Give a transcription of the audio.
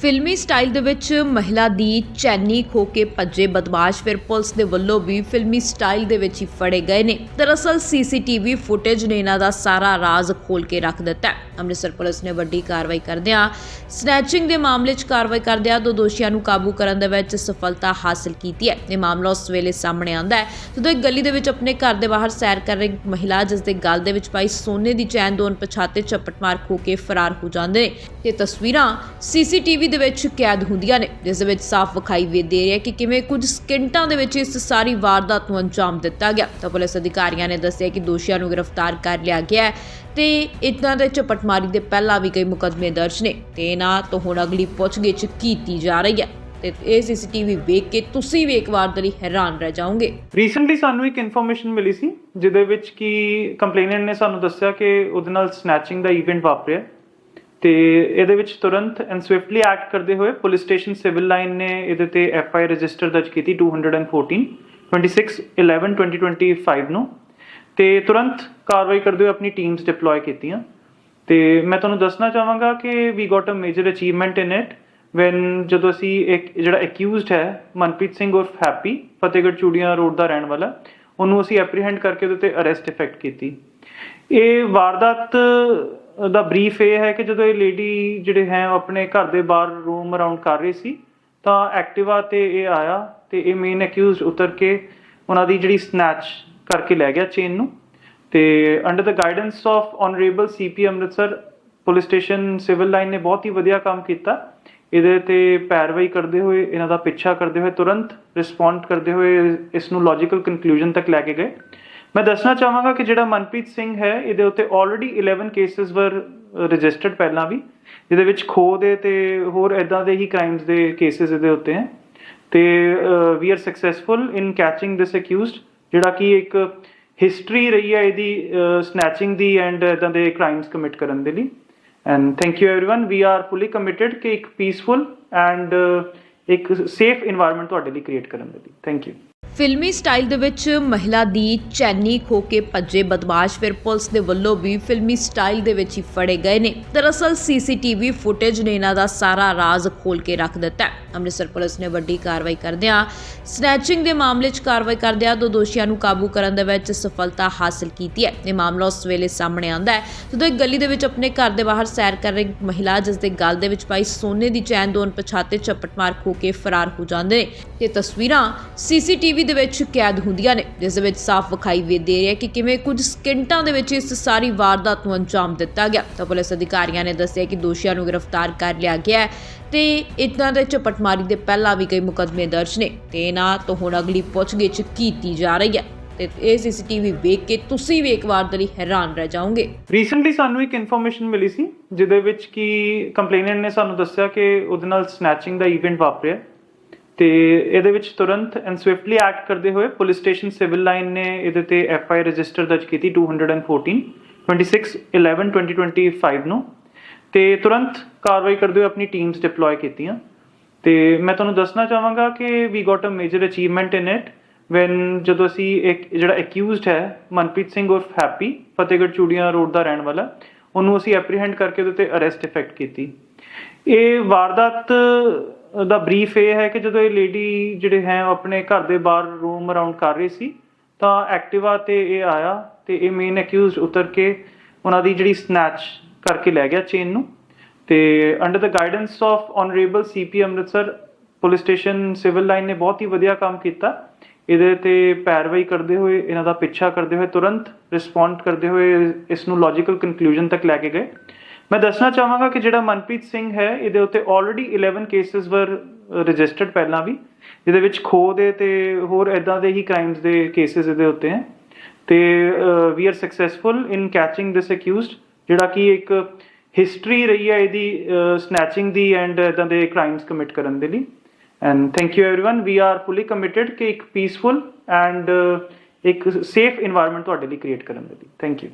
ਫਿਲਮੀ ਸਟਾਈਲ ਦੇ ਵਿੱਚ ਮਹਿਲਾ ਦੀ ਚੈਨੀ ਖੋ ਕੇ ਭੱਜੇ ਬਦਮਾਸ਼, ਫਿਰ ਪੁਲਿਸ ਦੇ ਵੱਲੋਂ ਵੀ ਫਿਲਮੀ ਸਟਾਈਲ ਦੇ ਵਿੱਚ ਹੀ ਫੜੇ ਗਏ ਨੇ। ਦਰਅਸਲ ਸੀਸੀਟੀਵੀ ਫੁਟੇਜ ਨੇ ਇਹਨਾਂ ਦਾ ਸਾਰਾ ਰਾਜ਼ ਖੋਲ ਕੇ ਰੱਖ ਦਿੱਤਾ ਅੰਮ੍ਰਿਤਸਰ ਪੁਲਿਸ ਨੇ ਵੱਡੀ ਕਾਰਵਾਈ ਕਰਦਿਆਂ, ਸਨੈਚਿੰਗ ਦੇ ਮਾਮਲੇ 'ਚ ਕਾਰਵਾਈ ਕਰਦਿਆਂ ਦੋ ਦੋਸ਼ੀਆਂ ਨੂੰ ਕਾਬੂ ਕਰਨ ਦੇ ਵਿੱਚ ਸਫਲਤਾ ਹਾਸਲ ਕੀਤੀ ਹੈ। ਇਹ ਮਾਮਲਾ ਉਸ ਵੇਲੇ ਸਾਹਮਣੇ ਆਂਦਾ ਹੈ, ਜਦੋਂ ਇੱਕ ਗਲੀ ਦੇ ਵਿੱਚ ਆਪਣੇ ਘਰ ਦੇ ਬਾਹਰ ਸੈਰ ਕਰ ਰਹੀ ਮਹਿਲਾ, ਜਿਸ ਦੇ ਗਲ ਦੇ ਵਿੱਚ ਪਾਈ ਸੋਨੇ ਦੀ ਚੈਨ, ਦੋ ਅਣਪਛਾਤੇ ਝਪਟ ਮਾਰ ਖੋ ਕੇ ਫਰਾਰ ਹੋ ਜਾਂਦੇ ਨੇ। ਤੇ ਤਸਵੀਰਾਂ ਸੀਸੀਟੀਵੀ ਦੇ ਵਿੱਚ ਕੈਦ ਹੁੰਦੀਆਂ ਨੇ। ਜਿਸ ਦੇ ਵਿੱਚ ਸਾਫ਼ ਵਿਖਾਈ ਦੇ ਰਿਹਾ ਕਿ ਕਿਵੇਂ ਕੁਝ ਸਕਿੰਟਾਂ ਦੇ ਵਿੱਚ ਇਸ ਸਾਰੀ ਵਾਰਦਾਤ ਨੂੰ ਅੰਜਾਮ ਦਿੱਤਾ ਗਿਆ। ਤਾਂ ਪੁਲਿਸ ਅਧਿਕਾਰੀਆਂ ਨੇ ਦੱਸਿਆ ਕਿ ਦੋਸ਼ੀਆਂ ਨੂੰ ਗ੍ਰਿਫਤਾਰ ਕਰ ਲਿਆ ਗਿਆ ਹੈ ਤੇ ਇਨ੍ਹਾਂ ਦੇ ਝਪਟਮਾਰੀ ਦੇ ਪਹਿਲਾਂ ਵੀ ਕਈ ਮੁਕੱਦਮੇ ਦਰਜ ਨੇ। ਤੇ ਇਹਨਾਂ ਤੋਂ ਹੁਣ ਅਗਲੀ ਪੁੱਛਗਿੱਛ ਕੀਤੀ ਜਾ ਰਹੀ ਹੈ। ਤੇ ਇਹ ਸੀਸੀਟੀਵੀ ਵੇਖ ਕੇ ਤੁਸੀਂ ਵੀ ਇੱਕ ਵਾਰ ਦੇ ਲਈ ਹੈਰਾਨ ਰਹਿ ਜਾਓਗੇ। ਰੀਸੈਂਟਲੀ ਸਾਨੂੰ ਇੱਕ ਇਨਫੋਰਮੇਸ਼ਨ ਮਿਲੀ ਸੀ, ਜਿਹਦੇ ਵਿੱਚ ਕਿ ਕੰਪਲੇਨੈਂਟ ਨੇ ਸਾਨੂੰ ਦੱਸਿਆ ਕਿ ਉਹਦੇ ਨਾਲ ਸਨੈਚਿੰਗ ਦਾ ਇਵੈਂਟ ਵਾਪਰਿਆ। ਤੇ ਇਹਦੇ ਵਿੱਚ ਤੁਰੰਤ ਐਂਡ ਸਵਿਫਟਲੀ ਐਕਟ ਕਰਦੇ ਹੋਏ ਪੁਲਿਸ ਸਟੇਸ਼ਨ ਸਿਵਲ ਲਾਈਨ ਨੇ ਇਹਦੇ ਤੇ ਐਫ ਆਈ ਰਜਿਸਟਰ ਦਰਜ ਕੀਤੀ 214 26 11 2025 ਨੂੰ। ਤੇ ਤੁਰੰਤ ਕਾਰਵਾਈ ਕਰਦੇ ਹੋਏ ਆਪਣੀ ਟੀਮਸ ਡਿਪਲੋਏ ਕੀਤੀਆਂ। ਤੇ ਮੈਂ ਤੁਹਾਨੂੰ ਦੱਸਣਾ ਚਾਹਾਂਗਾ ਕਿ we got a major achievement in it when ਜਦੋਂ ਅਸੀਂ ਇੱਕ, ਜਿਹੜਾ ਅਕਿਊਜ਼ਡ ਹੈ, ਮਨਪ੍ਰੀਤ ਸਿੰਘ ਉਰਫ ਹੈਪੀ, ਫਤਿਹਗੜ੍ਹ ਚੂੜੀਆਂ ਰੋਡ ਦਾ ਰਹਿਣ ਵਾਲਾ, ਉਹਨੂੰ ਅਸੀਂ ਐਪਰੀਹੈਂਡ ਕਰਕੇ ਉਹਦੇ ਤੇ ਅਰੈਸਟ ਇਫੈਕਟ ਕੀਤੀ। ਇਹ ਵਾਰਦਾਤ ਦਾ ਬਰੀਫ ਇਹ ਹੈ ਕਿ ਜਦੋਂ ਇਹ ਲੇਡੀ ਜਿਹੜੇ ਹੈ ਆਪਣੇ ਘਰ ਦੇ ਬਾਹਰ ਰੂਮ ਅਰਾਊਂਡ ਕਰ ਰਹੀ ਸੀ, ਤਾਂ ਐਕਟਿਵਾ ਤੇ ਇਹ ਆਇਆ ਤੇ ਇਹ ਮੇਨ ਅਕਿਊਜ਼ਡ ਉਤਰ ਕੇ ਉਹਨਾਂ ਦੀ ਜਿਹੜੀ ਸਨੈਚ ਕਰਕੇ ਲੈ ਗਿਆ ਚੇਨ ਨੂੰ ਤੇ under the guidance of honourable CP Amritsar police station civil line ਨੇ ਬਹੁਤ ਹੀ ਵਧੀਆ ਕੰਮ ਕੀਤਾ। ਇਹਦੇ ਤੇ ਪੈਰਵਾਈ ਕਰਦੇ ਹੋਏ, ਇਹਨਾਂ ਦਾ ਪਿੱਛਾ ਕਰਦੇ ਹੋਏ ਤੁਰੰਤ ਰਿਸਪੌਂਡ ਕਰਦੇ ਹੋਏ ਇਸ ਨੂੰ ਲੌਜੀਕਲ ਕਨਕਲੂਜਨ ਤੱਕ ਲੈ ਕੇ ਗਏ। ਮੈਂ ਦੱਸਣਾ ਚਾਹਾਂਗਾ ਕਿ ਜਿਹੜਾ ਮਨਪ੍ਰੀਤ ਸਿੰਘ ਹੈ, ਇਹਦੇ ਉੱਤੇ ਆਲਰੇਡੀ 11 ਕੇਸਸ ਵਰ ਰਜਿਸਟਰਡ ਪਹਿਲਾਂ ਵੀ। ਜਿਹਦੇ ਵਿੱਚ ਖੋ ਦੇ ਤੇ ਹੋਰ ਐਦਾਂ ਦੇ ਹੀ ਕ੍ਰਾਈਮਸ ਦੇ ਕੇਸਸ ਇਹਦੇ ਉੱਤੇ ਹੈ। ਤੇ we are successful in catching this accused ਜਿਹੜਾ ਕਿ ਇੱਕ ਹਿਸਟਰੀ ਰਹੀ ਹੈ ਇਹਦੀ ਸਨੈਚਿੰਗ ਦੀ ਐਂਡ ਇਦਾਂ ਦੇ ਕ੍ਰਾਈਮਸ ਕਮਿਟ ਕਰਨ ਦੇ ਲਈ। And thank you everyone we are fully committed ਕਿ ਇੱਕ ਪੀਸਫੁਲ ਐਂਡ ਇੱਕ ਸੇਫ এনवायरमेंट ਤੁਹਾਡੇ ਲਈ ਕ੍ਰੀਏਟ ਕਰਨ ਦੇ ਲਈ। ਥੈਂਕ ਯੂ ਫਿਲਮੀ ਸਟਾਈਲ ਦੇ ਵਿੱਚ ਮਹਿਲਾ ਦੀ ਚੈਨੀ ਖੋ ਕੇ ਭੱਜੇ ਬਦਮਾਸ਼, ਫਿਰ ਪੁਲਿਸ ਦੇ ਵੱਲੋਂ ਵੀ ਫਿਲਮੀ ਸਟਾਈਲ ਦੇ ਵਿੱਚ ਹੀ ਫੜੇ ਗਏ ਨੇ। ਦਰਅਸਲ ਸੀਸੀਟੀਵੀ ਫੁਟੇਜ ਨੇ ਇਹਨਾਂ ਦਾ ਸਾਰਾ ਰਾਜ਼ ਖੋਲ ਕੇ ਰੱਖ ਦਿੱਤਾ ਅੰਮ੍ਰਿਤਸਰ ਪੁਲਿਸ ਨੇ ਵੱਡੀ ਕਾਰਵਾਈ ਕਰਦਿਆਂ, ਸਨੈਚਿੰਗ ਦੇ ਮਾਮਲੇ 'ਚ ਕਾਰਵਾਈ ਕਰਦਿਆਂ ਦੋ ਦੋਸ਼ੀਆਂ ਨੂੰ ਕਾਬੂ ਕਰਨ ਦੇ ਵਿੱਚ ਸਫਲਤਾ ਹਾਸਲ ਕੀਤੀ ਹੈ। ਇਹ ਮਾਮਲਾ ਉਸ ਵੇਲੇ ਸਾਹਮਣੇ ਆਂਦਾ ਹੈ, ਜਦੋਂ ਇੱਕ ਗਲੀ ਦੇ ਵਿੱਚ ਆਪਣੇ ਘਰ ਦੇ ਬਾਹਰ ਸੈਰ ਕਰ ਰਹੀ ਮਹਿਲਾ, ਜਿਸ ਦੇ ਗਲ ਦੇ ਵਿੱਚ ਪਾਈ ਸੋਨੇ ਦੀ ਚੈਨ, ਦੋ ਅਣਪਛਾਤੇ ਝਪਟ ਖੋ ਕੇ ਫਰਾਰ ਹੋ ਜਾਂਦੇ ਨੇ। ਤੇ ਤਸਵੀਰਾਂ ਸੀਸੀਟੀਵੀ ਦੇ ਵਿੱਚ ਕੈਦ ਹੁੰਦੀਆਂ ਨੇ, ਜਿਸ ਦੇ ਵਿੱਚ ਸਾਫ਼ ਵਿਖਾਈ ਦੇ ਰਿਹਾ ਕਿ ਕਿਵੇਂ ਕੁਝ ਸਕਿੰਟਾਂ ਦੇ ਵਿੱਚ ਇਸ ਸਾਰੀ ਵਾਰਦਾਤ ਨੂੰ ਅੰਜਾਮ ਦਿੱਤਾ ਗਿਆ। ਤਾਂ ਪੁਲਿਸ ਅਧਿਕਾਰੀਆਂ ਨੇ ਦੱਸਿਆ ਕਿ ਦੋਸ਼ੀਆਂ ਨੂੰ ਗ੍ਰਿਫਤਾਰ ਕਰ ਲਿਆ ਗਿਆ ਹੈ ਤੇ ਇਨ੍ਹਾਂ ਦੇ ਝਪਟਮਾਰੀ ਦੇ ਪਹਿਲਾਂ ਵੀ ਕਈ ਮੁਕੱਦਮੇ ਦਰਜ ਨੇ। ਤੇ ਇਹਨਾਂ ਤੋਂ ਹੁਣ ਅਗਲੀ ਪੁੱਛਗਿੱਛ ਕੀਤੀ ਜਾ ਰਹੀ ਹੈ। ਤੇ ਇਹ ਸੀਸੀਟੀਵੀ ਵੇਖ ਕੇ ਤੁਸੀਂ ਵੀ ਇੱਕ ਵਾਰ ਦੇ ਲਈ ਹੈਰਾਨ ਰਹਿ ਜਾਓਗੇ। ਰੀਸੈਂਟਲੀ ਸਾਨੂੰ ਇੱਕ ਇਨਫੋਰਮੇਸ਼ਨ ਮਿਲੀ ਸੀ, ਜਿਹਦੇ ਵਿੱਚ ਕਿ ਕੰਪਲੇਨੈਂਟ ਨੇ ਸਾਨੂੰ ਦੱਸਿਆ ਕਿ ਉਹਦੇ ਨਾਲ ਸਨੈਚਿੰਗ ਦਾ ਇਵੈਂਟ ਵਾਪਰਿਆ। ਤੇ ਇਹਦੇ ਵਿੱਚ ਤੁਰੰਤ ਐਂਡ ਸਵਿਫਟਲੀ ਐਕਟ ਕਰਦੇ ਹੋਏ ਪੁਲਿਸ ਸਟੇਸ਼ਨ ਸਿਵਲ ਲਾਈਨ ਨੇ ਇਹਦੇ ਤੇ ਐਫ ਆਈ ਰਜਿਸਟਰ ਦਰਜ ਕੀਤੀ 214 26 11 2025 ਨੂੰ। ਤੇ ਤੁਰੰਤ ਕਾਰਵਾਈ ਕਰਦੇ ਹੋਏ ਆਪਣੀ ਟੀਮਸ ਡਿਪਲੋਏ ਕੀਤੀਆਂ। ਤੇ ਮੈਂ ਤੁਹਾਨੂੰ ਦੱਸਣਾ ਚਾਹਾਂਗਾ ਕਿ we got a major achievement in it when ਜਦੋਂ ਅਸੀਂ ਇੱਕ ਜਿਹੜਾ ਅਕਿਊਜ਼ਡ ਹੈ, ਮਨਪ੍ਰੀਤ ਸਿੰਘ ਉਰਫ ਹੈਪੀ ਫਤਿਹਗੜ੍ਹ ਚੂੜੀਆਂ ਰੋਡ ਦਾ ਰਹਿਣ ਵਾਲਾ, ਉਹਨੂੰ ਅਸੀਂ ਐਪਰੀਹੈਂਡ ਕਰਕੇ ਉਹਦੇ ਤੇ ਅਰੈਸਟ ਇਫੈਕਟ ਕੀਤੀ। ਇਹ ਵਾਰਦਾਤ ਦਾ ਬਰੀਫ ਇਹ ਹੈ ਕਿ ਜਦੋਂ ਇਹ ਲੇਡੀ ਜਿਹੜੇ ਹੈ ਉਹ ਆਪਣੇ ਘਰ ਦੇ ਬਾਹਰ ਰੂਮ ਅਰਾਊਂਡ ਕਰ ਰਹੀ ਸੀ, ਤਾਂ ਐਕਟਿਵਾ ਤੇ ਇਹ ਆਇਆ ਤੇ ਇਹ ਮੇਨ ਅਕਿਊਜ਼ਡ ਉਤਰ ਕੇ ਉਹਨਾਂ ਦੀ ਜਿਹੜੀ ਸਨੈਚ ਕਰਕੇ ਲੈ ਗਿਆ ਚੇਨ ਨੂੰ ਤੇ under the guidance of honourable CP Amritsar police station civil line ਨੇ ਬਹੁਤ ਹੀ ਵਧੀਆ ਕੰਮ ਕੀਤਾ। ਇਹਦੇ ਤੇ ਪੈਰਵਾਈ ਕਰਦੇ ਹੋਏ, ਇਹਨਾਂ ਦਾ ਪਿੱਛਾ ਕਰਦੇ ਹੋਏ ਤੁਰੰਤ ਰਿਸਪੌਂਡ ਕਰਦੇ ਹੋਏ ਇਸ ਨੂੰ ਲੌਜੀਕਲ ਕਨਕਲੂਜਨ ਤੱਕ ਲੈ ਕੇ ਗਏ। ਮੈਂ ਦੱਸਣਾ ਚਾਹਾਂਗਾ ਕਿ ਜਿਹੜਾ ਮਨਪ੍ਰੀਤ ਸਿੰਘ ਹੈ, ਇਹਦੇ ਉੱਤੇ ਆਲਰੇਡੀ 11 ਕੇਸਸ ਵਰ ਰਜਿਸਟਰਡ ਪਹਿਲਾਂ ਵੀ। ਜਿਹਦੇ ਵਿੱਚ ਖੋਹ ਦੇ ਤੇ ਹੋਰ ਐਦਾਂ ਦੇ ਹੀ ਕ੍ਰਾਈਮਸ ਦੇ ਕੇਸਸ ਇਹਦੇ ਉੱਤੇ ਹੈ। ਤੇ we are successful in catching this accused ਜਿਹੜਾ ਕਿ ਇੱਕ ਹਿਸਟਰੀ ਰਹੀ ਹੈ ਇਹਦੀ ਸਨੈਚਿੰਗ ਦੀ ਐਂਡ ਇਦਾਂ ਦੇ ਕ੍ਰਾਈਮਸ ਕਮਿਟ ਕਰਨ ਦੇ ਲਈ। And thank you everyone we are fully committed ਕਿ ਇੱਕ ਪੀਸਫੁਲ ਐਂਡ ਇੱਕ ਸੇਫ এনवायरमेंट ਤੁਹਾਡੇ ਲਈ ਕ੍ਰੀਏਟ ਕਰਨ ਦੇ ਲਈ। Thank you